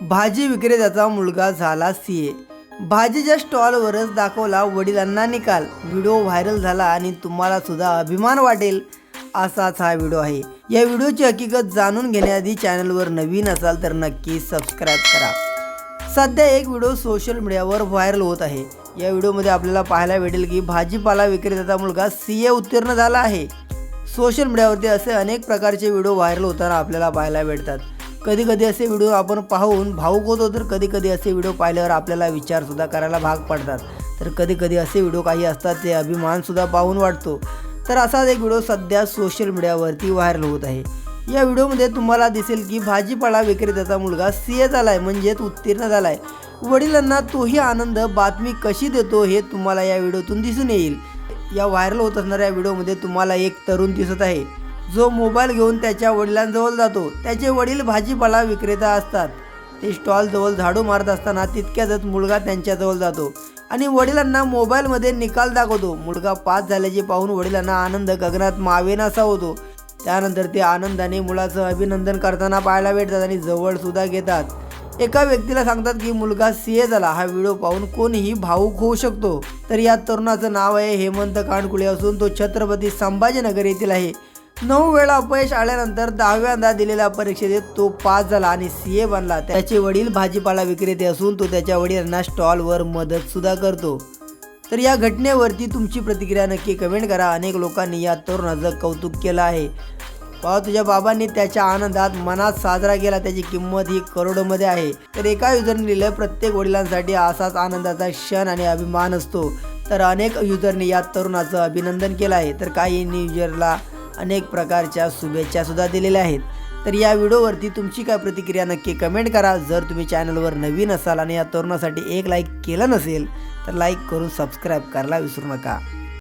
भाजी विक्रेत्याचा मुलगा झाला सी ए भाजीच्या स्टॉलवरच दाखवला वडिलांना निकाल. व्हिडिओ व्हायरल झाला आणि तुम्हाला सुद्धा अभिमान वाटेल असाच हा व्हिडिओ आहे. या व्हिडिओची हकीकत जाणून घेण्याआधी चॅनलवर नवीन असाल तर नक्की सबस्क्राईब करा. सध्या एक व्हिडिओ सोशल मीडियावर व्हायरल होत आहे. या व्हिडिओमध्ये आपल्याला पाहायला भेटेल की भाजीपाला विक्रेत्याचा मुलगा सी ए उत्तीर्ण झाला आहे. सोशल मीडियावरती असे अनेक प्रकारचे व्हिडिओ व्हायरल होताना आपल्याला पाहायला भेटतात. कधी कधी असे व्हिडिओ आपण पाहून भाऊक होतो तर कधी कधी असे व्हिडिओ पाहिल्यावर आपल्याला विचारसुद्धा करायला भाग पडतात. तर कधी कधी असे व्हिडिओ काही असतात ते अभिमानसुद्धा पाहून वाटतो. तर असाच एक व्हिडिओ सध्या सोशल मीडियावरती व्हायरल होत आहे. या व्हिडिओमध्ये तुम्हाला दिसेल की भाजीपाला विक्रेत्याचा मुलगा सी ए आहे म्हणजेच उत्तीर्ण झाला आहे वडिलांना तोही आनंद बातमी कशी देतो हे तुम्हाला या व्हिडिओतून दिसून येईल. या व्हायरल होत असणाऱ्या व्हिडिओमध्ये तुम्हाला एक तरुण दिसत आहे. जो मोबाईल घेऊन त्याच्या वडिलांजवळ जातो त्याचे वडील भाजीपाला विक्रेता असतात. ते स्टॉलजवळ झाडू मारत असताना तितक्यातच मुलगा त्यांच्याजवळ जातो आणि वडिलांना मोबाईलमध्ये निकाल दाखवतो. मुलगा पास झाल्याचे पाहून वडिलांना आनंद गगनात मावेनासा होतो. त्यानंतर ते आनंदाने मुलाचं अभिनंदन करताना पाहायला भेटतात आणि जवळसुद्धा घेतात. एका व्यक्तीला सांगतात की मुलगा सी ए झाला. हा व्हिडिओ पाहून कोणीही भावूक होऊ शकतो. तर या तरुणाचं नाव आहे हेमंत कानकुळे असून तो छत्रपती संभाजीनगर येथील आहे. नऊ वेळा अपयश आल्यानंतर दहाव्यांदा दिलेल्या परीक्षेत तो पास झाला आणि सी ए बनला. त्याचे वडील भाजीपाला विक्रेते असून तो त्याच्या वडिलांना स्टॉलवर मदत सुद्धा करतो. तर या घटनेवरती तुमची प्रतिक्रिया नक्की कमेंट करा. अनेक लोकांनी या तरुणाचं कौतुक केलं आहे. पहा तुझ्या बाबांनी त्याच्या आनंदात मनात साजरा केला. त्याची किंमत ही करोडोमध्ये आहे. तर एका युजरने लिहिलं प्रत्येक वडिलांसाठी असाच आनंदाचा क्षण आणि अभिमान असतो. तर अनेक युजरने या तरुणाचं अभिनंदन केलं आहे. तर काही युजरला अनेक प्रकारच्या शुभेच्छा सुद्धा दिलेल्या आहेत. तर या व्हिडिओवरती तुमची काय प्रतिक्रिया नक्की कमेंट करा. जर तुम्ही चॅनलवर नवीन असाल आणि या तरुणासाठी एक लाईक केलं नसेल तर लाईक करून सबस्क्राईब करायला विसरू नका.